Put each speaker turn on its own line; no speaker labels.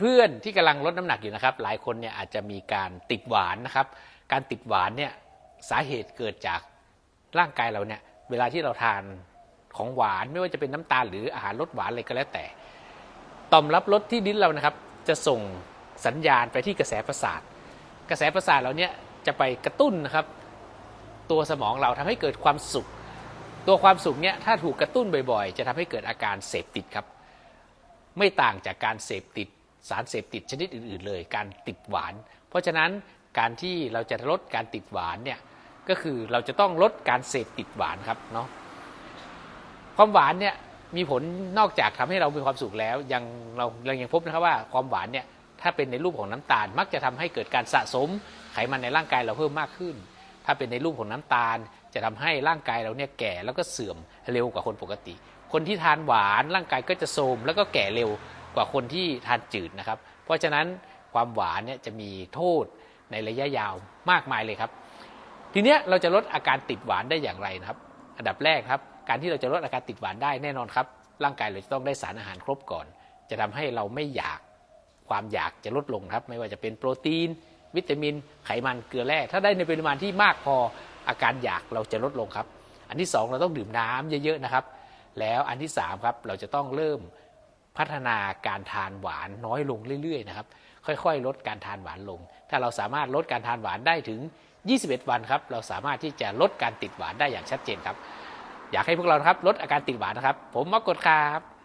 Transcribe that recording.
เพื่อนๆที่กำลังลดน้ำหนักอยู่นะครับ หลายคนเนี่ยอาจจะมีการติดหวานนะครับ การติดหวานเนี่ยสาเหตุเกิดจากร่างกายเราเนี่ยเวลาที่เราทานของหวานไม่ว่าจะเป็นน้ำตาลหรืออาหารรสหวานอะไรก็แล้วแต่ ต่อมรับรสที่ลิ้นเรานะครับ จะส่งสัญญาณไปที่กระแสประสาท กระแสประสาทเราเนี่ยจะไปกระตุ้นนะครับ ตัวสมองเราทำให้เกิดความสุข ตัวความสุขเนี่ยถ้าถูกกระตุ้นบ่อยๆ จะทำให้เกิดอาการเสพติดครับ ไม่ต่างจากการเสพติด สารเสพติดชนิดอื่น ๆ เลย การติดหวาน เพราะฉะนั้นการที่เราจะลดการติดหวานเนี่ยก็คือเราจะต้องลดการเสพติดหวานครับเนาะความหวานเนี่ยมีผลนอกจากทำให้เรามีความสุขแล้ว ยังเราเรายังพบนะครับว่าความหวานเนี่ยถ้าเป็นในรูปของน้ำตาล มักจะทำให้เกิดการสะสมไขมันในร่างกายเราเพิ่มมากขึ้น ถ้าเป็นในรูปของน้ำตาล จะทำให้ร่างกายเราเนี่ยแก่แล้วก็เสื่อมเร็วกว่าคนปกติ คนที่ทานหวานร่างกายก็จะโทรมแล้วก็แก่เร็ว ว่าคนที่ทานจืดนะครับ เพราะฉะนั้นความหวานเนี่ยจะมีโทษในระยะยาวมากมายเลยครับ ทีเนี้ยเราจะลดอาการติดหวานได้อย่างไรนะครับ อันดับแรกครับ การที่เราจะลดอาการติดหวานได้แน่นอนครับ ร่างกายเราจะต้องได้สารอาหารครบก่อน จะทำให้เราไม่อยากความอยากจะลดลงครับ ไม่ว่าจะเป็นโปรตีน วิตามิน ไขมันเกลือแร่ถ้าได้ในปริมาณที่มากพออาการอยากเราจะลดลงครับ อันที่สองเราต้องดื่มน้ำเยอะๆนะครับ แล้วอันที่สามครับเราจะต้องเริ่ม พัฒนาการทานหวานน้อยลงเรื่อยๆนะครับ ค่อยๆ ลดการทานหวานลง ถ้าเราสามารถลดการทานหวานได้ถึง 21 วันครับ เราสามารถที่จะลดการติดหวานได้อย่างชัดเจนครับ อยากให้พวกเราครับลดอาการติดหวานนะครับ ผมมอกกดครับ